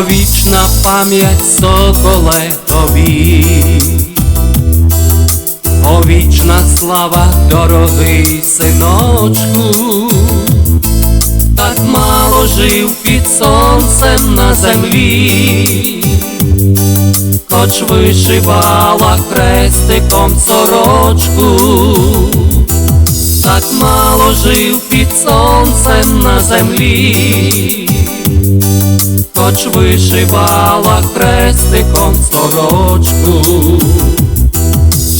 Овічна пам'ять соколе тобі, Овічна слава, дорогий синочку, так мало жив під сонцем на землі, хоч вишивала хрестиком сорочку, так мало жив під сонцем на землі хоч вишивала хрестиком сорочку,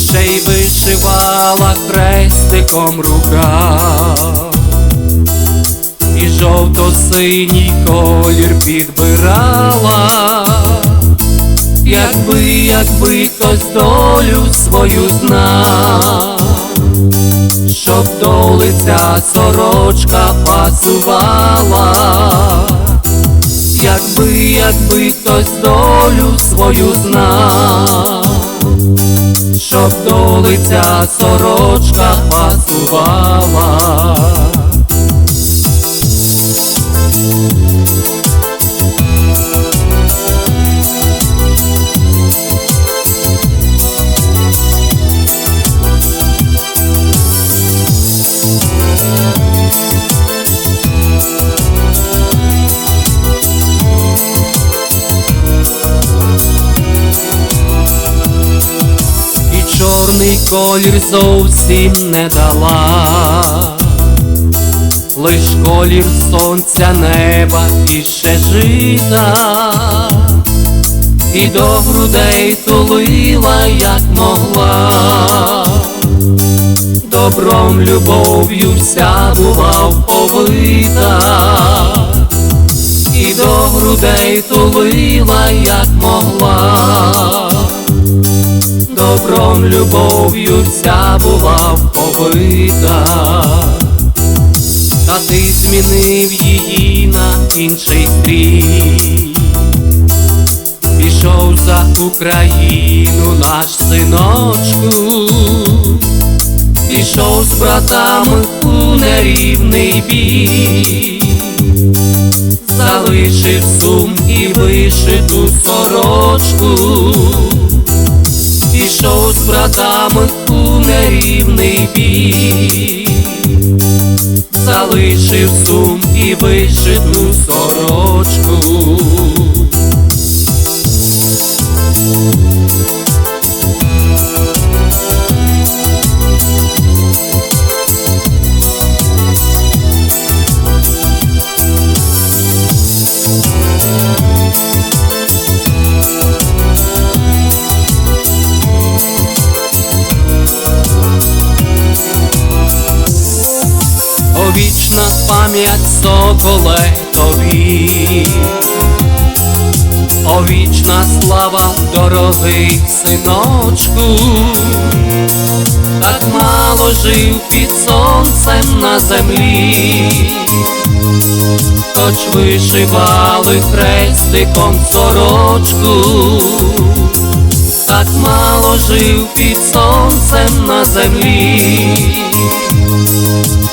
ще й вишивала хрестиком рукав, і жовто-синій колір підбирала, якби, якби хтось долю свою знав, щоб до лиця сорочка пасувала якби, якби хтось долю свою знав, щоб до лиця сорочка пасувала. Колір зовсім не дала, лиш колір сонця, неба і ще жита, і до грудей тулила, як могла, добром, любов'ю вся була вповита, і до грудей тулила, як могла добром, любов'ю вся була вповита, та ти змінив її на інший стрій, пішов за Україну наш синочку, пішов з братами у нерівний бій, залишив сум і вишиту сорочку нерівний бій, залишив сум і вишиту сорочку. Овічна пам'ять соколе тобі, Овічна слава, дорогий синочку, так мало жив під сонцем на землі, хоч вишивали хрестиком сорочку, так мало жив під сонцем на землі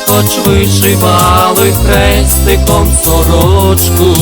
хоч вишивали хрестиком сорочку.